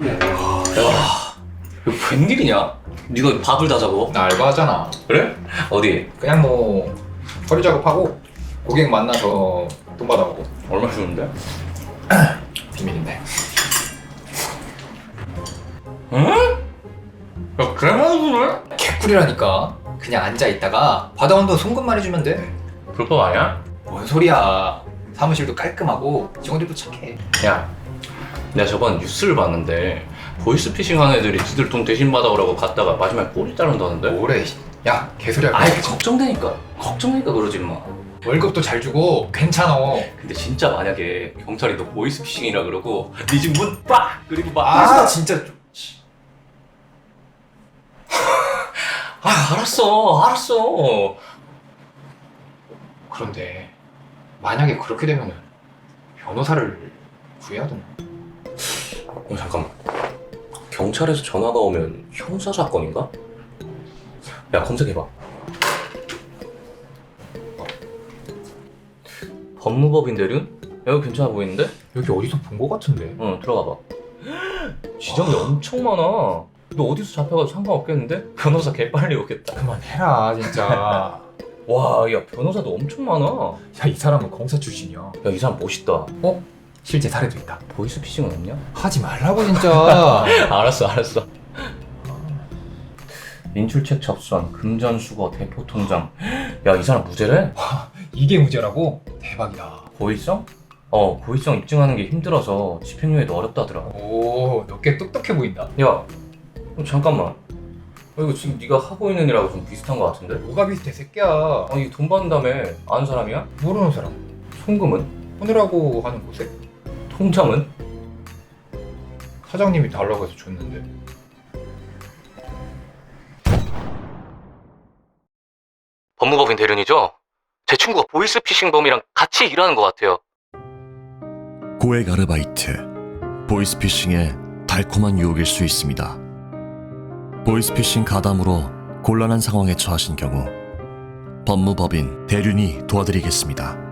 이거 웬일이냐? 네가 밥을 다 잡어? 나 알바하잖아. 그래? 어디? 그냥 뭐 서류 작업하고 고객 만나서 돈 받아오고 얼마 주는데? 비밀인데. 응? 야 그래만 그래? 개꿀이라니까. 그냥 앉아 있다가 받아온 돈 송금만 해주면 돼. 불법 아니야? 뭔 소리야. 사무실도 깔끔하고 직원들도 착해. 야 내가 저번 뉴스를 봤는데 보이스피싱 하는 애들이 지들 돈 대신 받아오라고 갔다가 마지막에 꼬리 자른다는데? 뭐래? 야 개소리야. 아이 걱정되니까 걱정되니까 그러지 마 월급도 잘 주고 괜찮아. 근데 진짜 만약에 경찰이 너 보이스피싱이라 그러고 네집문 빡! 그리고 막 아 진짜 좀- 아 알았어 알았어 그런데 만약에 그렇게 되면은 변호사를 구해야 되나? 어, 잠깐만 경찰에서 전화가 오면 형사 사건인가? 야 검색해봐 법무법인 대륜? 야, 이거 괜찮아 보이는데? 여기 어디서 본 거 같은데. 어 들어가봐 지점이 엄청 많아 너 어디서 잡혀가도 상관없겠는데? 변호사 개빨리 오겠다 그만해라 진짜. 와 야 변호사도 엄청 많아 야 이 사람은 검사 출신이야. 야 이 사람 멋있다 실제 사례도 있다. 보이스피싱은 없냐? 하지 말라고 진짜. 알았어 알았어 인출책 접수한 금전 수거 대포 통장 야 이 사람 무죄래? 이게 문제라고? 대박이다. 고의성? 어 고의성 입증하는 게 힘들어서 집행유예도 어렵다더라 오, 너 꽤 똑똑해 보인다. 야 어, 잠깐만 어, 이거 지금 네가 하고 있는 일하고 좀 비슷한 것 같은데? 뭐가 비슷해 새끼야. 아니 돈 받는다며 아는 사람이야? 모르는 사람. 송금은? 오늘하고 하는 곳에 통장은? 사장님이 달라고 해서 줬는데. 법무법인 대륜이죠? 제 친구가 보이스피싱범이랑 같이 일하는 것 같아요 고액 아르바이트, 보이스피싱의 달콤한 유혹일 수 있습니다. 보이스피싱 가담으로 곤란한 상황에 처하신 경우 법무법인 대륜이 도와드리겠습니다.